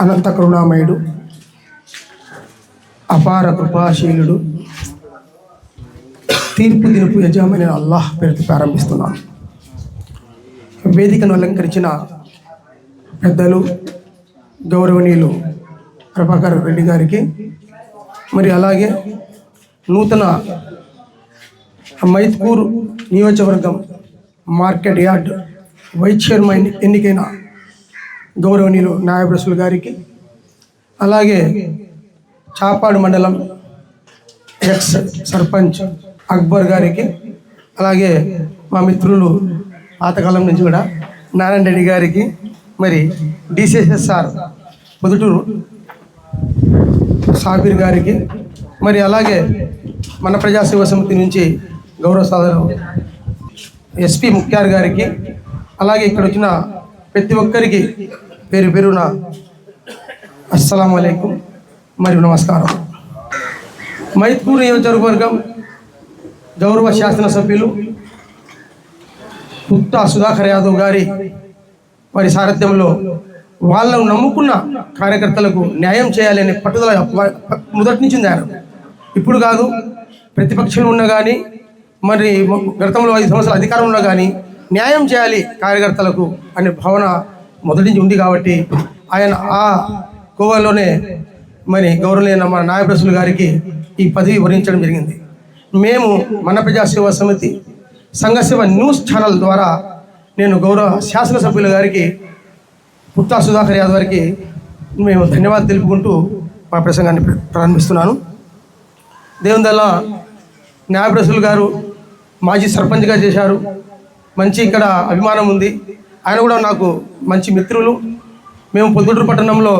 అనంత కరుణామయుడు అపార కృపాశీలుడు తీర్పు తీర్పు యజమాని అల్లాహ్ పేరుతో ప్రారంభిస్తున్నాను. వేదికను అలంకరించిన పెద్దలు గౌరవనీయులు ప్రభాకర్ రెడ్డి గారికి మరి అలాగే నూతన మైత్పూర్ నియోజకవర్గం మార్కెట్ యార్డ్ వైస్ చైర్మన్ ఎన్నికైన గౌరవనీయులు నాయబ్ గారికి అలాగే చాపాడు మండలం ఎక్స్ సర్పంచ్ అక్బర్ గారికి అలాగే మా మిత్రులు పాతకాలం నుంచి కూడా నారాయణ రెడ్డి గారికి మరి డిసిఎస్ఎస్ఆర్ పొదుటూరు సాబీర్ గారికి మరి అలాగే మన ప్రజాసేవ సమితి నుంచి గౌరవ సాధన ఎస్పి ముఖ్యార్ గారికి అలాగే ఇక్కడ వచ్చిన ప్రతి ఒక్కరికి పేరు పేరున అస్సలం అయికం మరియు నమస్కారం. మైత్పూర్ నియోజకవర్గం గౌరవ శాసనసభ్యులు పుత్తా సుధాకర్ యాదవ్ గారి వారి సారథ్యంలో వాళ్ళను నమ్ముకున్న కార్యకర్తలకు న్యాయం చేయాలనే పట్టుదల మొదటి నుంచి ఆయన. ఇప్పుడు కాదు ప్రతిపక్షంలో ఉన్నా కానీ మరి గతంలో ఐదు సంవత్సరాల అధికారంలో కానీ న్యాయం చేయాలి కార్యకర్తలకు అనే భావన మొదటి నుంచి ఉంది కాబట్టి ఆయన ఆ కోవలోనే మరి గౌరవనీయ మన నాయప్రసులు గారికి ఈ పదవి వరించడం జరిగింది. మేము మన ప్రజాసేవ సమితి సంఘసేవ న్యూస్ ఛానల్ ద్వారా నేను గౌరవ శాసనసభ్యుల గారికి పుత్తా సుధాకర్ యాదవ్ గారికి మేము ధన్యవాదాలు తెలుపుకుంటూ మా ప్రసంగాన్ని ప్ర- ప్రారంభిస్తున్నాను. దేవుని న్యాయప్రసులు గారు మాజీ సర్పంచ్గా చేశారు. మంచి ఇక్కడ అభిమానం ఉంది. ఆయన కూడా నాకు మంచి మిత్రులు. మేము పొద్దుటూరు పట్టణంలో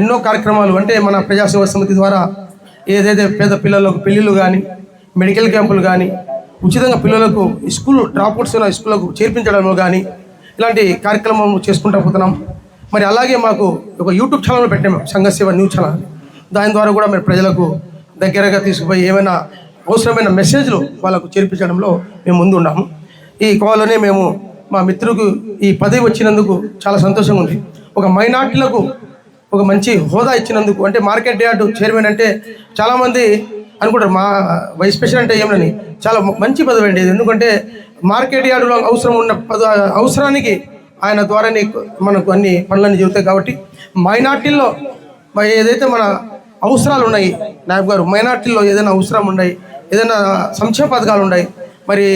ఎన్నో కార్యక్రమాలు అంటే మన ప్రజాసేవ సమితి ద్వారా ఏదైతే పేద పిల్లలకు పెళ్ళిళ్ళు కానీ మెడికల్ క్యాంపులు కానీ ఉచితంగా పిల్లలకు స్కూల్ డ్రాప్అవుట్స్ ఉన్న స్కూళ్ళకు చేర్పించడంలో కానీ ఇలాంటి కార్యక్రమం చేసుకుంటూ పోతున్నాం. మరి అలాగే మాకు ఒక యూట్యూబ్ ఛానల్ పెట్టాము సంఘసేవ న్యూస్ ఛానల్. దాని ద్వారా కూడా మేము ప్రజలకు దగ్గరగా తీసుకుపోయి ఏమైనా అవసరమైన మెసేజ్లు వాళ్ళకు చేర్పించడంలో మేము ముందు ఉన్నాము ఈ కోవలోనే మేము మా మిత్రుకు ఈ పదవి వచ్చినందుకు చాలా సంతోషంగా ఉంది. ఒక మైనార్టీలకు ఒక మంచి హోదా ఇచ్చినందుకు అంటే మార్కెట్ యార్డు చైర్మన్ అంటే చాలామంది అనుకుంటారు మా వైస్ ప్రెసిడెంట్ అంటే ఏమని చాలా మంచి పదవి అండి ఎందుకంటే మార్కెట్ యార్డులో అవసరం ఉన్న పద అవసరానికి ఆయన ద్వారానే మనకు అన్ని పనులన్నీ జరుగుతాయి కాబట్టి మైనార్టీల్లో ఏదైతే మన అవసరాలు ఉన్నాయి నాయక్ గారు మైనార్టీల్లో ఏదైనా అవసరం ఉన్నాయి ఏదైనా సంక్షేమ పథకాలు ఉన్నాయి మరి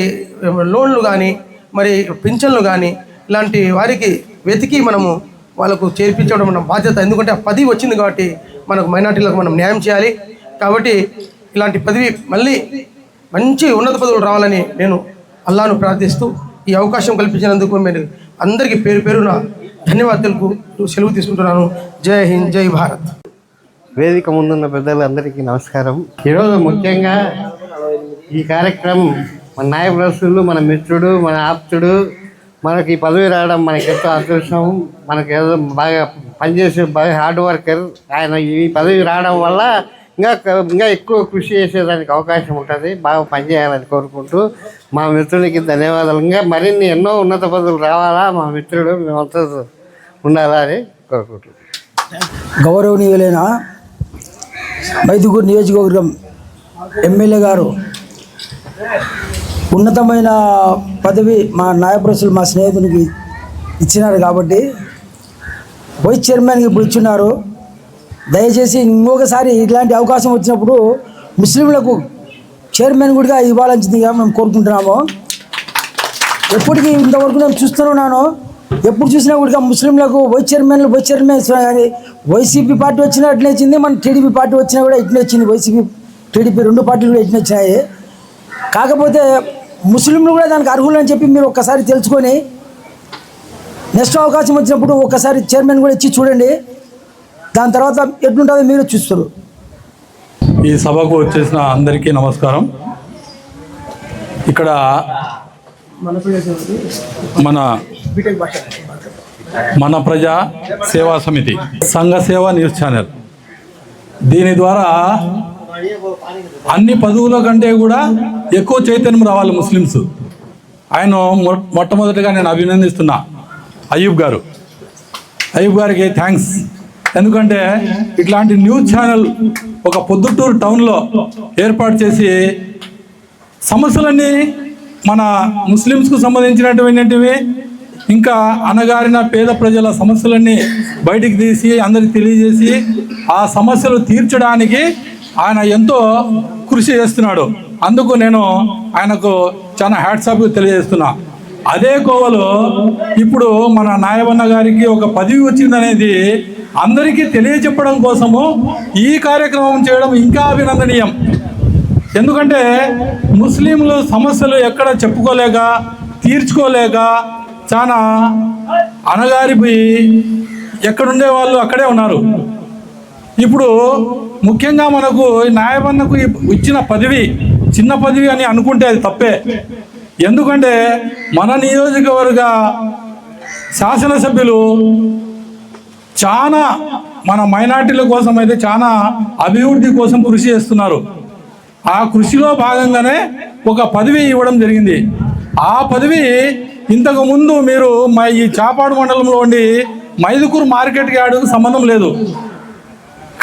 లోన్లు కానీ మరి పింఛన్లు కానీ ఇలాంటి వారికి వెతికి మనము వాళ్ళకు చేర్పించడం మన బాధ్యత. ఎందుకంటే ఆ పదవి వచ్చింది కాబట్టి మనకు మైనార్టీలకు మనం న్యాయం చేయాలి. కాబట్టి ఇలాంటి పదవి మళ్ళీ మంచి ఉన్నత పదవులు రావాలని నేను అల్లాను ప్రార్థిస్తూ ఈ అవకాశం కల్పించినందుకు నేను అందరికీ పేరు పేరున ధన్యవాదాలకు సెలవు తీసుకుంటున్నాను. జై హింద్ జై భారత్. వేదిక ముందున్న పెద్దలందరికీ నమస్కారం. ఈరోజు ముఖ్యంగా ఈ కార్యక్రమం మన నాయకులు మన మిత్రుడు మన ఆప్తుడు మనకి ఈ పదవి రావడం మనకి ఎంతో అదృష్టం. మనకి ఏదో బాగా పనిచేసే బాగా హార్డ్ వర్కర్ ఆయన ఈ పదవి రావడం వల్ల ఇంకా ఇంకా ఎక్కువ కృషి చేసేదానికి అవకాశం ఉంటుంది. బాగా పనిచేయాలని కోరుకుంటూ మా మిత్రునికి ధన్యవాదాలు. ఇంకా మరిన్ని ఎన్నో ఉన్నత పదవులు రావాలా మా మిత్రుడు? మేమంతా ఉండాలా అని కోరుకుంటున్నాం. గౌరవనీయులైన మైదుగూరు నియోజకవర్గం ఎమ్మెల్యే గారు ఉన్నతమైన పదవి మా నాయపురుషులు మా స్నేహితునికి ఇచ్చినారు కాబట్టి వైస్ చైర్మన్కి ఇప్పుడు ఇచ్చున్నారు. దయచేసి ఇంకొకసారి ఇట్లాంటి అవకాశం వచ్చినప్పుడు ముస్లింలకు చైర్మన్ కూడా ఇవ్వాలని మేము కోరుకుంటున్నాము. ఎప్పటికీ ఇంతవరకు నేను చూస్తున్నాను ఎప్పుడు చూసినా కూడా ముస్లింలకు వైస్ చైర్మన్లు వైస్ చైర్మన్ కానీ వైసీపీ పార్టీ వచ్చినా ఇట్లా వచ్చింది. మన టీడీపీ పార్టీ వచ్చినా కూడా ఇట్లా వచ్చింది. వైసీపీ టీడీపీ రెండు పార్టీలు కూడా ఇట్లా వచ్చినాయి. కాకపోతే ముస్లింలు కూడా దానికి అర్హులు అని చెప్పి మీరు ఒక్కసారి తెలుసుకొని నెక్స్ట్ అవకాశం వచ్చినప్పుడు ఒక్కసారి చైర్మన్ కూడా ఇచ్చి చూడండి. దాని తర్వాత ఎట్లుంటుందో మీరు చూస్తారు. ఈ సభకు వచ్చేసిన అందరికీ నమస్కారం. ఇక్కడ మన మన ప్రజా సేవా సమితి సంఘ సేవ న్యూస్ ఛానల్. దీని ద్వారా అన్ని పదవుల కంటే కూడా ఎక్కువ చైతన్యం రావాలి ముస్లిమ్స్. ఆయన మొ- మొట్టమొదటిగా నేను అభినందిస్తున్నా అయ్యూబ్ గారు. అయ్యూబ్ గారికి థ్యాంక్స్. ఎందుకంటే ఇట్లాంటి న్యూస్ ఛానల్ ఒక పొద్దుటూరు టౌన్లో ఏర్పాటు చేసి సమస్యలన్నీ మన ముస్లిమ్స్కు సంబంధించినటువంటివి ఇంకా అనగారిన పేద ప్రజల సమస్యలన్నీ బయటికి తీసి అందరికి తెలియజేసి ఆ సమస్యలు తీర్చడానికి ఆయన ఎంతో కృషి చేస్తున్నాడు. అందుకు నేను ఆయనకు చాలా హ్యాట్సాప్ తెలియజేస్తున్నా. అదే కోవలో ఇప్పుడు మన నాయవన్న గారికి ఒక పదవి వచ్చిందనేది అందరికీ తెలియచెప్పడం కోసము ఈ కార్యక్రమం చేయడం ఇంకా అభినందనీయం. ఎందుకంటే ముస్లింలు సమస్యలు ఎక్కడ చెప్పుకోలేక తీర్చుకోలేక చాలా అనగారిపోయి ఎక్కడుండే వాళ్ళు అక్కడే ఉన్నారు. ఇప్పుడు ముఖ్యంగా మనకు ఈ న్యాయబన్నకు ఇచ్చిన పదవి చిన్న పదవి అని అనుకుంటే అది తప్పే. ఎందుకంటే మన నియోజకవర్గ శాసనసభ్యులు చాలా మన మైనార్టీల కోసం అయితే చాలా అభివృద్ధి కోసం కృషి చేస్తున్నారు. ఆ కృషిలో భాగంగానే ఒక పదవి ఇవ్వడం జరిగింది. ఆ పదవి ఇంతకు ముందు మీరు మా ఈ చాపాడు మండలంలో ఉండి మైదుకూరు మార్కెట్ యార్డుకు సంబంధం లేదు.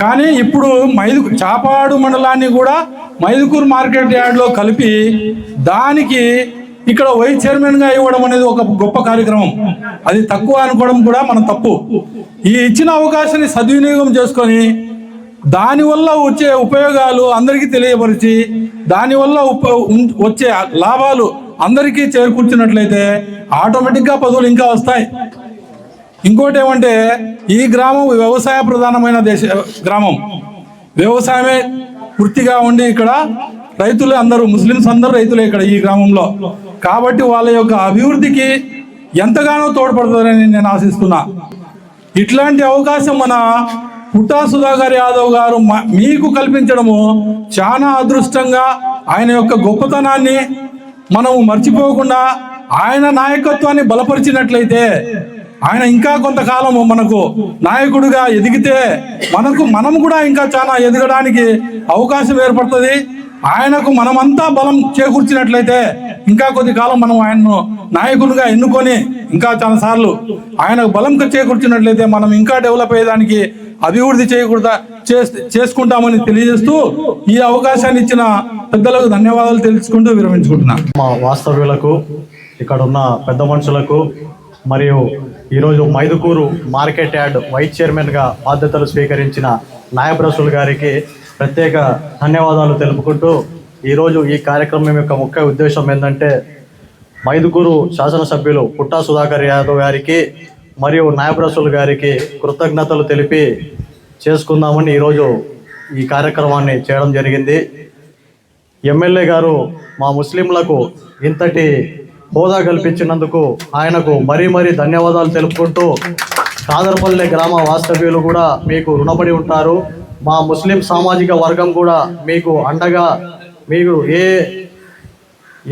కానీ ఇప్పుడు మైదు చాపాడు మండలాన్ని కూడా మైదుకూరు మార్కెట్ యార్డ్లో కలిపి దానికి ఇక్కడ వైస్ చైర్మన్గా ఇవ్వడం అనేది ఒక గొప్ప కార్యక్రమం. అది తక్కువ అనుకోవడం కూడా మనం తప్పు. ఈ ఇచ్చిన అవకాశాన్ని సద్వినియోగం చేసుకొని దానివల్ల వచ్చే ఉపయోగాలు అందరికీ తెలియపరిచి దానివల్ల ఉప వచ్చే లాభాలు అందరికీ చేకూర్చినట్లయితే ఆటోమేటిక్గా పదవులు ఇంకా వస్తాయి. ఇంకోటి ఏమంటే ఈ గ్రామం వ్యవసాయ ప్రధానమైన దేశ గ్రామం. వ్యవసాయమే వృత్తిగా ఉండి ఇక్కడ రైతులు అందరూ ముస్లిమ్స్ అందరూ రైతులే ఇక్కడ ఈ గ్రామంలో. కాబట్టి వాళ్ళ యొక్క అభివృద్ధికి ఎంతగానో తోడ్పడుతుందని నేను ఆశిస్తున్నా. ఇట్లాంటి అవకాశం మన పుట్టా సుధాకర్ యాదవ్ గారు మీకు కల్పించడము చాలా అదృష్టంగా ఆయన యొక్క గొప్పతనాన్ని మనము మర్చిపోకుండా ఆయన నాయకత్వాన్ని బలపరిచినట్లయితే ఆయన ఇంకా కొంతకాలం మనకు నాయకుడిగా ఎదిగితే మనకు మనం కూడా ఇంకా చాలా ఎదగడానికి అవకాశం ఏర్పడుతుంది. ఆయనకు మనమంతా బలం చేకూర్చినట్లయితే ఇంకా కొద్ది కాలం మనం ఆయన్ను నాయకునిగా ఎన్నుకొని ఇంకా చాలా సార్లు ఆయనకు బలం చేకూర్చినట్లయితే మనం ఇంకా డెవలప్ అయ్యేదానికి అభివృద్ధి చేయకూడదా చేసుకుంటామని తెలియజేస్తూ ఈ అవకాశాన్ని ఇచ్చిన పెద్దలకు ధన్యవాదాలు తెలుసుకుంటూ విరమించుకుంటున్నా. మా వాస్తవ్యులకు ఇక్కడ ఉన్న పెద్ద మనుషులకు మరియు ఈరోజు మైదుకూరు మార్కెట్ యార్డ్ వైస్ చైర్మన్గా బాధ్యతలు స్వీకరించిన నాయబ్ రసూల్ గారికి ప్రత్యేక ధన్యవాదాలు తెలుపుకుంటూ ఈరోజు ఈ కార్యక్రమం యొక్క ముఖ్య ఉద్దేశం ఏంటంటే మైదుకూరు శాసనసభ్యులు పుట్టా సుధాకర్ యాదవ్ గారికి మరియు నాయబ్ రసూల్ గారికి కృతజ్ఞతలు తెలిపి చేసుకుందామని ఈరోజు ఈ కార్యక్రమాన్ని చేయడం జరిగింది. ఎమ్మెల్యే గారు మా ముస్లింలకు ఇంతటి హోదా కల్పించినందుకు ఆయనకు మరీ మరీ ధన్యవాదాలు తెలుపుకుంటూ కాదర్పల్లె గ్రామ వాస్తవ్యులు కూడా మీకు రుణపడి ఉంటారు. మా ముస్లిం సామాజిక వర్గం కూడా మీకు అండగా మీకు ఏ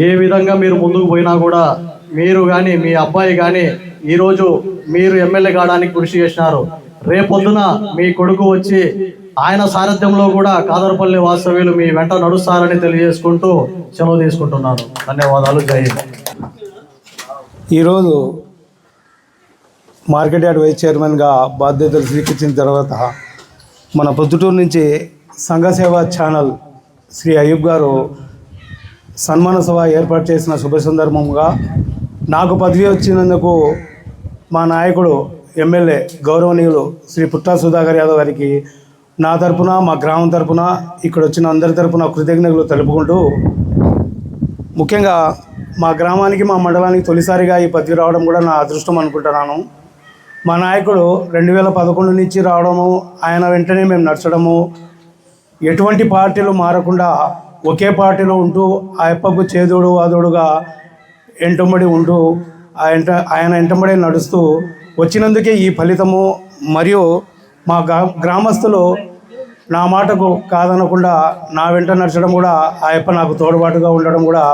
ఏ విధంగా మీరు ముందుకు పోయినా కూడా మీరు కానీ మీ అబ్బాయి కానీ ఈరోజు మీరు ఎమ్మెల్యే కావడానికి కృషి చేసినారు. రేపొద్దున మీ కొడుకు వచ్చి ఆయన సారథ్యంలో కూడా కాదరపల్లి వాస్తవ్యులు మీ వెంట నడుస్తారని తెలియజేసుకుంటూ సెలవు తీసుకుంటున్నాను. ధన్యవాదాలు. జై హింద్. ఈరోజు మార్కెట్ యార్డ్ వైస్ చైర్మన్గా బాధ్యతలు స్వీకరించిన తర్వాత మన పొద్దుటూరు నుంచి సంఘసేవ ఛానల్ శ్రీ అయ్యూబ్ గారు సన్మాన సభ ఏర్పాటు చేసిన శుభ సందర్భంగా నాకు పదవి వచ్చినందుకు మా నాయకుడు ఎమ్మెల్యే గౌరవనీయులు శ్రీ పుట్టా సుధాకర్ యాదవ్ గారికి నా తరపున మా గ్రామం తరపున ఇక్కడ వచ్చిన అందరి తరపున కృతజ్ఞతలు తెలుపుకుంటూ ముఖ్యంగా మా గ్రామానికి మా మండలానికి తొలిసారిగా ఈ పదవి రావడం కూడా నా అదృష్టం అనుకుంటున్నాను. మా నాయకుడు రెండు వేల పదకొండు నుంచి రావడము ఆయన వెంటనే మేము నడచడము ఎటువంటి పార్టీలు మారకుండా ఒకే పార్టీలో ఉంటూ ఆ అప్పకు చేదోడు వాదోడుగా ఎంటంబడి ఉంటూ ఆ ఎంట ఆయన ఎంటబడి నడుస్తూ వచ్చినందుకే ఈ ఫలితము మరియు మా గ్రా గ్రామస్తులు నా మాటకు కాదనకుండా నా వెంట నడచడం కూడా ఆ యప్ప నాకు తోడుబాటుగా ఉండడం కూడా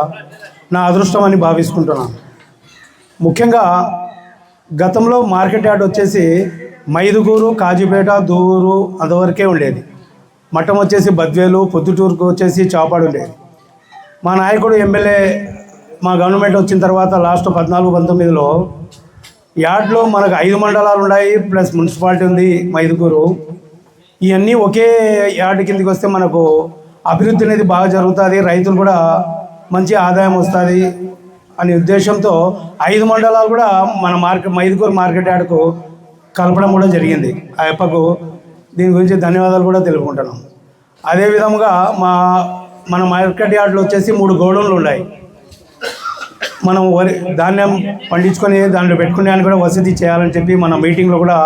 నా అదృష్టం అని భావిస్తుంటున్నాను ముఖ్యంగా గతంలో మార్కెట్ యార్డ్ వచ్చేసి మైదుగూరు కాజీపేట దూరు అంతవరకే ఉండేది. మఠం వచ్చేసి బద్వేలు పొద్దుటూరుకు వచ్చేసి చాపాడు ఉండేది. మా నాయకుడు ఎమ్మెల్యే మా గవర్నమెంట్ వచ్చిన తర్వాత లాస్ట్ పద్నాలుగు పంతొమ్మిదిలో యార్డ్లో మనకు ఐదు మండలాలు ఉన్నాయి ప్లస్ మున్సిపాలిటీ ఉంది మైదుకూరు ఇవన్నీ ఒకే యార్డ్ కిందకి వస్తే మనకు అభివృద్ధి అనేది బాగా జరుగుతుంది. రైతులు కూడా మంచి ఆదాయం వస్తుంది అనే ఉద్దేశంతో ఐదు మండలాలు కూడా మన మార్కెట్ మైదుకూరు మార్కెట్ యార్డ్కు కలపడం కూడా జరిగింది. ఆ యప్పకు దీని గురించి ధన్యవాదాలు కూడా తెలుపుకుంటున్నాం. అదేవిధముగా మా మన మార్కెట్ యార్డ్లో వచ్చేసి మూడు గోడౌన్లు ఉన్నాయి. మనం వరి ధాన్యం పండించుకొని దాంట్లో పెట్టుకునే కూడా వసతి చేయాలని చెప్పి మన మీటింగ్లో కూడా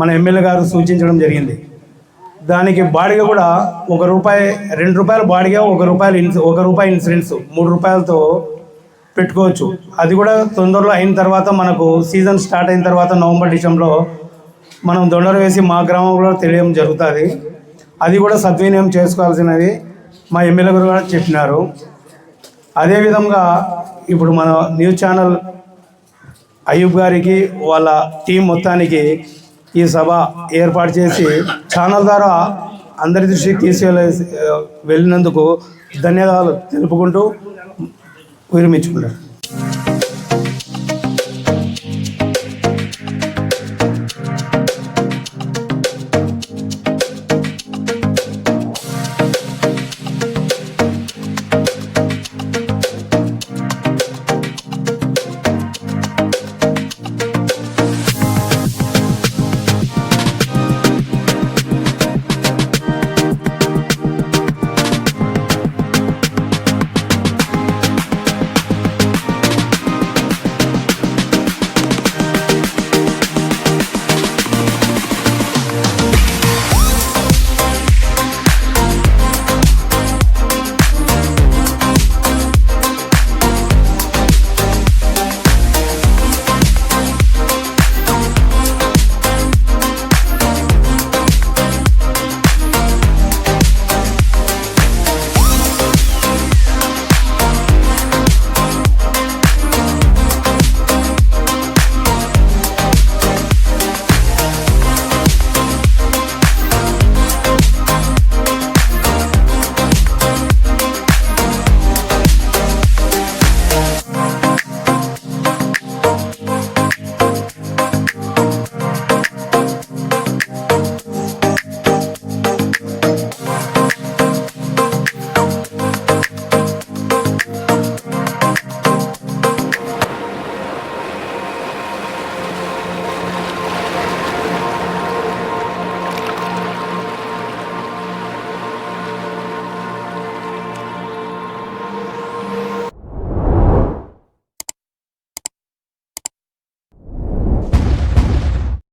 మన ఎమ్మెల్యే గారు సూచించడం జరిగింది. దానికి బాడిగ కూడా ఒక రూపాయి రెండు రూపాయలు బాడిగ ఒక రూపాయలు ఇన్స్ ఒక రూపాయి ఇన్సూరెన్స్ మూడు రూపాయలతో పెట్టుకోవచ్చు. అది కూడా తొందరలో అయిన తర్వాత మనకు సీజన్ స్టార్ట్ అయిన తర్వాత నవంబర్ డిసెంబర్లో మనం దొండలు వేసి మా గ్రామంలో తెలియడం జరుగుతుంది. అది కూడా సద్వినియోగం చేసుకోవాల్సినది మా ఎమ్మెల్యే గారు కూడా చెప్పినారు. అదేవిధంగా ఇప్పుడు మన న్యూస్ ఛానల్ అయ్యూబ్ గారికి వాళ్ళ టీం మొత్తానికి ఈ సభ ఏర్పాటు చేసి ఛానల్ ద్వారా అందరి దృష్టికి తీసుకెళ్ళే వెళ్ళినందుకు ధన్యవాదాలు తెలుపుకుంటూ విరమించుకున్నాను